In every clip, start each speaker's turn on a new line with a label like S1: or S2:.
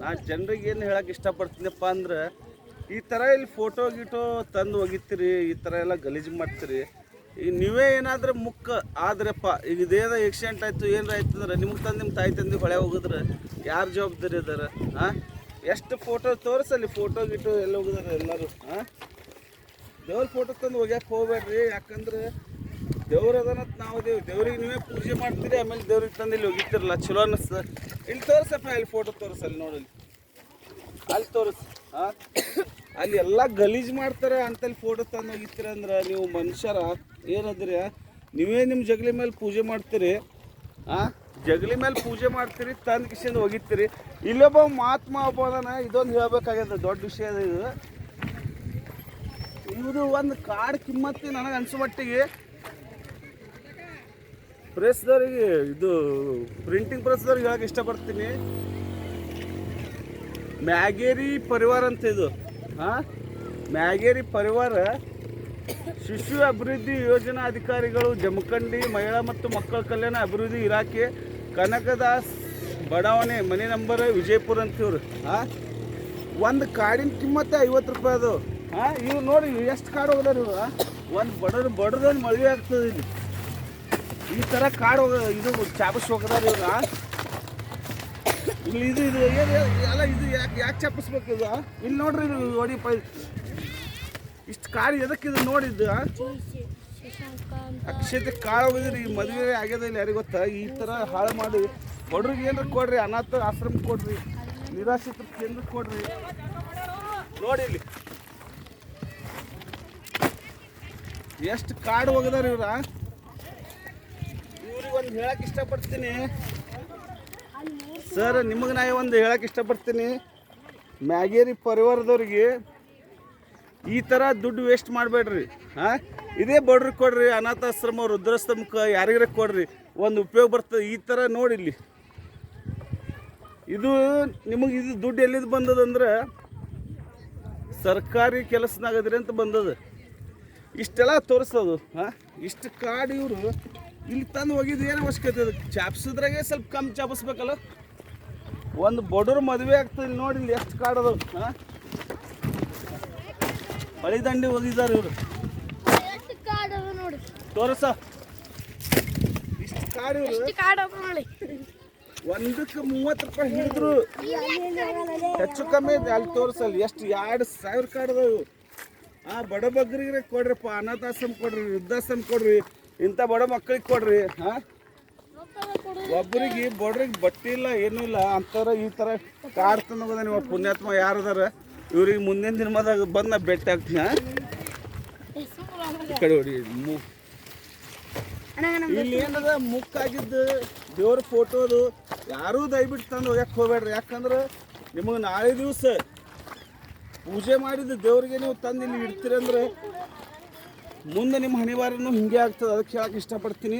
S1: ನಾ ಜನರಿಗೆ ಏನು ಹೇಳಕ್ಕೆ ಇಷ್ಟಪಡ್ತೀನಪ್ಪ ಅಂದ್ರೆ, ಈ ಥರ ಇಲ್ಲಿ ಫೋಟೋ ಗೀಟೋ ತಂದು ಒಗಿತೀರಿ, ಈ ಥರ ಎಲ್ಲ ಗಲೀಜು ಮಾಡ್ತೀರಿ. ಈಗ ನೀವೇ ಏನಾದರೂ ಮುಕ್ಕ, ಆದ್ರಪ್ಪ, ಈಗ ಇದೇನೋ ಆಕ್ಸಿಡೆಂಟ್ ಆಯಿತು, ಏನಾರ ಆಯ್ತು ಅಂದ್ರೆ, ನಿಮ್ಗೆ ತಂದು ನಿಮ್ಮ ತಾಯಿ ತಂದು ಹೊಳೆ ಹೋಗಿದ್ರೆ, ಯಾರು ಜವಾಬ್ದಾರಿ ಇದಾರೆ ಹಾಂ ಎಷ್ಟು ಫೋಟೋ ತೋರಿಸಲ್ಲಿ ಫೋಟೋ ಗಿಟೋ ಎಲ್ಲ ಹೋಗಿದಾರೆ ಎಲ್ಲರೂ ಹಾಂ ದೇವ್ರ ಫೋಟೋ ತಂದು ಹೋಗ್ಯಾಕೆ ಹೋಗ್ಬೇಡ್ರಿ ಯಾಕಂದ್ರೆ ದೇವ್ರ ಅದನ್ನತ್ ನಾವು ದೇವ್, ದೇವ್ರಿಗೆ ನೀವೇ ಪೂಜೆ ಮಾಡ್ತೀರಿ, ಆಮೇಲೆ ದೇವ್ರಿಗೆ ತಂದು ಇಲ್ಲಿ ಹೋಗಿರ್ತಿರಲ್ಲ, ಚಲೋ ಅನ್ನಿಸ್ತದೆ ಇಲ್ಲಿ ತೋರಿಸಪ್ಪ, ಇಲ್ಲಿ ಫೋಟೋ ತೋರಿಸಲ್ಲಿ ನೋಡಲ್ಲಿ ಅಲ್ಲಿ ತೋರಿಸ್ ಹಾಂ ಅಲ್ಲಿ ಎಲ್ಲ ಗಲೀಜು ಮಾಡ್ತಾರೆ ಅಂತಲ್ಲಿ ಫೋಟೋ ತಂದು ಹೋಗಿತ್ತೀರ ಅಂದ್ರೆ ನೀವು ಮನುಷ್ಯರ, ಏನಾದ್ರ ನೀವೇ ನಿಮ್ಮ ಜಗಲಿ ಮೇಲೆ ಪೂಜೆ ಮಾಡ್ತೀರಿ, ಆ? ಜಗಲಿ ಮೇಲೆ ಪೂಜೆ ಮಾಡ್ತೀರಿ, ತಂದ ಕಿಶನ್ ಒಗಿತೀರಿ ಇಲ್ಲೊಬ್ಬ ಮಹಾತ್ಮ ಒಬ್ಬ ಅದಾನ, ಇದೊಂದು ಹೇಳ್ಬೇಕಾಗ್ಯದ, ದೊಡ್ಡ ವಿಷಯ ಇದು. ಇದು ಒಂದು ಕಾಡು ಕಿಮ್ಮತ್ತಿ ನನಗೆ ಅನ್ಸೋ ಮಟ್ಟಿಗೆ ಪ್ರೆಸ್ದವ್ರಿಗೆ ಇದು ಪ್ರಿಂಟಿಂಗ್ ಪ್ರೆಸ್ದವ್ರಿಗೆ ಹೇಳಕ್ಕೆ ಇಷ್ಟಪಡ್ತೀನಿ. ಮ್ಯಾಗೇರಿ ಪರಿವಾರ ಅಂತ ಇದು. ಹಾಂ ಮ್ಯಾಗೇರಿ ಪರಿವಾರ ಶಿಶು ಅಭಿವೃದ್ಧಿ ಯೋಜನಾ ಅಧಿಕಾರಿಗಳು ಜಮಖಂಡಿ ಮಹಿಳಾ ಮತ್ತು ಮಕ್ಕಳ ಕಲ್ಯಾಣ ಅಭಿವೃದ್ಧಿ ಇಲಾಖೆ, ಕನಕದಾಸ್ ಬಡಾವಣೆ, ಮನೆ ನಂಬರ್ ವಿಜಯಪುರ ಅಂತ ಇವ್ರು ಹಾಂ ಒಂದು ಕಾಡಿನ ಕಿಮ್ಮತ್ತೆ ಐವತ್ತು ರೂಪಾಯಿ ಅದು. ಹಾಂ ಇವ್ರು ನೋಡಿ, ಎಷ್ಟು ಕಾಡು ಹೋದಾರ ಇವ್ರು? ಒಂದು ಬಡದ ಬಡದಲ್ಲಿ ಮದುವೆ ಆಗ್ತದೆ ಇಲ್ಲಿ. ಈ ಥರ ಕಾಡು ಇದು ಚಾಪಸ್ ಹೋಗದಾರ ಇವಾಗ ಇಲ್ಲಿ ಇದು ಇದು ಅಲ್ಲ, ಇದು ಯಾಕೆ ಯಾಕೆ ಚಾಪಿಸ್ಬೇಕು ಇದು? ಇಲ್ಲಿ ನೋಡ್ರಿ ನೋಡಿ ಪೈ ಇಷ್ಟು ಕಾಡು ಎದಕ್ಕೆ ಇದು ನೋಡಿದ್ದು? ಅಕ್ಷತೆ ಕಾಳು ಹೋಗಿದ್ರಿ ಮದುವೆ ಆಗ್ಯದ ಇಲ್ಲಿ ಯಾರಿಗೆ ಗೊತ್ತಾ? ಈ ಥರ ಹಾಳು ಮಾಡಿ ಬಡ್ರಿಗೆ ಏನಾರ ಕೊಡ್ರಿ, ಅನಾಥ ಆಶ್ರಮ ಕೊಡ್ರಿ, ನಿರಾಶ್ರಿತ ಕೇಂದ್ರ ಕೊಡ್ರಿ. ನೋಡಿ ಇಲ್ಲಿ. ಎಷ್ಟು ಕಾಡು ಹೋಗದಾರ ಇವ್ರ ಒಂದು ಹೇಳಕ್ ಇಷ್ಟಪಡ್ತೀನಿ. ಸರ್ ನಿಮಗೆ ನಾ ಒಂದು ಹೇಳಕ್ ಇಷ್ಟಪಡ್ತೀನಿ. ಮ್ಯಾಗೇರಿ ಪರಿವಾರದವ್ರಿಗೆ ಈ ಥರ ದುಡ್ಡು ವೇಸ್ಟ್ ಮಾಡಬೇಡ್ರಿ. ಹಾಂ? ಇದೇ ಬಡ್ರಿ ಕೊಡ್ರಿ, ಅನಾಥಾಶ್ರಮ, ವೃದ್ಧಾಶ್ರಮಕ್ಕೆ ಯಾರಿಗಾರ ಕೊಡ್ರಿ. ಒಂದು ಉಪಯೋಗ ಬರ್ತದೆ. ಈ ಥರ ನೋಡಿಲ್ಲಿ ಇದು ನಿಮಗೆ ಇದು ದುಡ್ಡು ಎಲ್ಲಿದ್ದು ಬಂದದಂದ್ರೆ ಸರ್ಕಾರಿ ಕೆಲಸನಾಗದ್ರಿ ಅಂತ ಬಂದದ. ಇಷ್ಟೆಲ್ಲ ತೋರಿಸೋದು. ಹಾಂ? ಇಷ್ಟು ಕಾಡು ಇವರು ಇಲ್ಲಿ ತಂದು ಹೋಗಿದ್ದು ಏನು ಅವಶ್ಯಕತೆ ಅದು ಚಾಪ್ಸಿದ್ರಾಗೆ ಸ್ವಲ್ಪ ಕಮ್ಮಿ ಚಾಪಿಸ್ಬೇಕಲ್ಲ? ಒಂದು ಬಡವ್ರ ಮದುವೆ ಆಗ್ತದೆ ಇಲ್ಲಿ ನೋಡಿ ಇಲ್ಲಿ ಎಷ್ಟು ಕಾಡೋದು ಹಾಂ? ಬಳಿ ದಂಡಿ ಹೋಗಿದ್ದಾರೆ ಇವರು. ತೋರಿಸ. ಇಷ್ಟು ಕಾಡು
S2: ನೋಡಿ.
S1: ಒಂದಕ್ಕೆ ಮೂವತ್ತು ರೂಪಾಯಿ ಹಿಡಿದ್ರು. ಹೆಚ್ಚು ಕಮ್ಮಿ ಇದೆ ಅಲ್ಲಿ ತೋರಿಸಲ್ಲ ಎಷ್ಟು ಎರಡು ಸಾವಿರ ಕಾಡ್ದವು ಆ ಬಡ ಬಗ್ಗರಿಗೆ ಕೊಡ್ರಿಪ್ಪ ಅನಾಥಾಶ್ರಮ ಕೊಡ್ರಿ ವೃದ್ಧಾಶ್ರಮ ಕೊಡ್ರಿ. ಇಂಥ ಬಡ ಮಕ್ಕಳಿಗೆ ಕೊಡ್ರಿ ಹಾಂ? ಒಬ್ಬರಿಗೆ ಬಡ್ರಿಗೆ ಬಟ್ಟೆ ಇಲ್ಲ ಏನೂ ಇಲ್ಲ ಅಂಥವ್ರ ಈ ಥರ ಕಾಡ್ತಾನೆ ನೀವು ಪುಣ್ಯಾತ್ಮ ಯಾರದಾರ ಇವ್ರಿಗೆ ಮುಂದಿನ ದಿನಮಾದಾಗ ಬಂದು ನಾ ಭೇಟಿ ಆಗ್ತೀನಿ ಆ? ಈ ಕಡೆ ಹೊಡಿ ಮು ಇಲ್ಲಿ ಏನದ ಮುಕ್ಕಾಗಿದ್ದು ದೇವ್ರ ಫೋಟೋದು ಯಾರೂ ದಯವಿಟ್ಟು ತಂದು ಒಯ್ಯಕ್ಕೆ ಹೋಗ್ಬೇಡ್ರಿ ಯಾಕಂದ್ರೆ ನಿಮಗೆ ನಾಳೆ ದಿವಸ ಪೂಜೆ ಮಾಡಿದ್ದು ದೇವ್ರಿಗೆ ನೀವು ತಂದು ಇಲ್ಲಿ ಇಡ್ತೀರಿ ಅಂದ್ರೆ ಮುಂದೆ ನಿಮ್ಮ ಹಣಿವಾರನೂ ಹಿಂಗೆ ಆಗ್ತದೆ. ಅದಕ್ಕೆ ಹೇಳಕ್ಕೆ ಇಷ್ಟಪಡ್ತೀನಿ.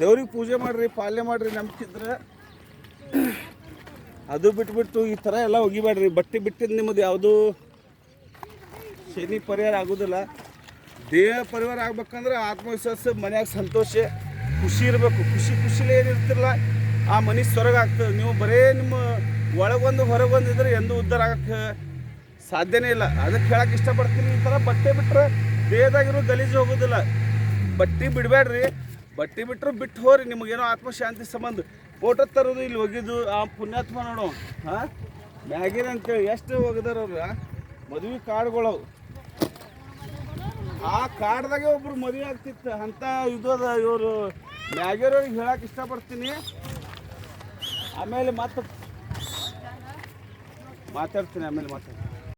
S1: ದೇವ್ರಿಗೆ ಪೂಜೆ ಮಾಡಿರಿ ಪಾಲನೆ ಮಾಡಿರಿ ನಂಬಿಕಿದ್ರೆ ಅದು ಬಿಟ್ಬಿಟ್ಟು ಈ ಥರ ಎಲ್ಲ ಒಗಿಬೇಡ್ರಿ ಬಟ್ಟೆ ಬಿಟ್ಟಿದ್ದು ನಿಮ್ಮದು ಯಾವುದು ಶನಿ ಪರಿಹಾರ ಆಗೋದಿಲ್ಲ. ದೇಹ ಪರಿವಾರ ಆಗ್ಬೇಕಂದ್ರೆ ಆತ್ಮವಿಶ್ವಾಸ, ಮನ್ಯಾಗ ಸಂತೋಷ, ಖುಷಿ ಇರಬೇಕು. ಖುಷಿ ಖುಷಿಲೇ ಏನಿರ್ತಿರಲ್ಲ ಆ ಮನೆ ಸ್ವರ್ಗ ಆಗ್ತದೆ. ನೀವು ಬರೇ ನಿಮ್ಮ ಒಳಗೊಂದು ಹೊರಗೊಂದು ಇದ್ರೆ ಎಂದೂ ಉದ್ಧಾರ ಆಗಕ್ಕೆ ಸಾಧ್ಯನೇ ಇಲ್ಲ. ಅದಕ್ಕೆ ಹೇಳಕ್ಕೆ ಇಷ್ಟಪಡ್ತೀನಿ ಈ ಥರ ಬಟ್ಟೆ ಬಿಟ್ಟರೆ ದೇಹದಾಗಿರೋ ಗಲೀಜು ಹೋಗೋದಿಲ್ಲ. ಬಟ್ಟೆ ಬಿಡಬೇಡ್ರಿ. ಬಟ್ಟೆ ಬಿಟ್ಟರು ಬಿಟ್ಟು ಹೋರಿ ನಿಮಗೇನೋ ಆತ್ಮಶಾಂತಿ ಸಂಬಂಧ. ಫೋಟೋ ತರೋದು ಇಲ್ಲಿ ಒಗಿದು, ಆ ಪುಣ್ಯಾತ್ಮ ನೋಡು. ಹಾಂ? ಮ್ಯಾಗಿನ ಅಂತೇಳಿ ಎಷ್ಟು ಹೋಗಿದಾರ ಅವ್ರ ಮದುವೆ ಕಾಡುಗಳವು ಆ ಕಾರ್ಡ್ದಾಗೆ ಒಬ್ರು ಮದುವೆ ಆಗ್ತಿತ್ತು. ಅಂತ ಇದು ಅದ, ಇವರು ಮ್ಯಾಗಿರೋರಿಗೆ ಹೇಳಕ್ಕೆ ಇಷ್ಟಪಡ್ತೀನಿ. ಆಮೇಲೆ ಮತ್ತೆ ಮಾತಾಡ್ತೀನಿ, ಆಮೇಲೆ ಮಾತಾಡ್ತೀನಿ.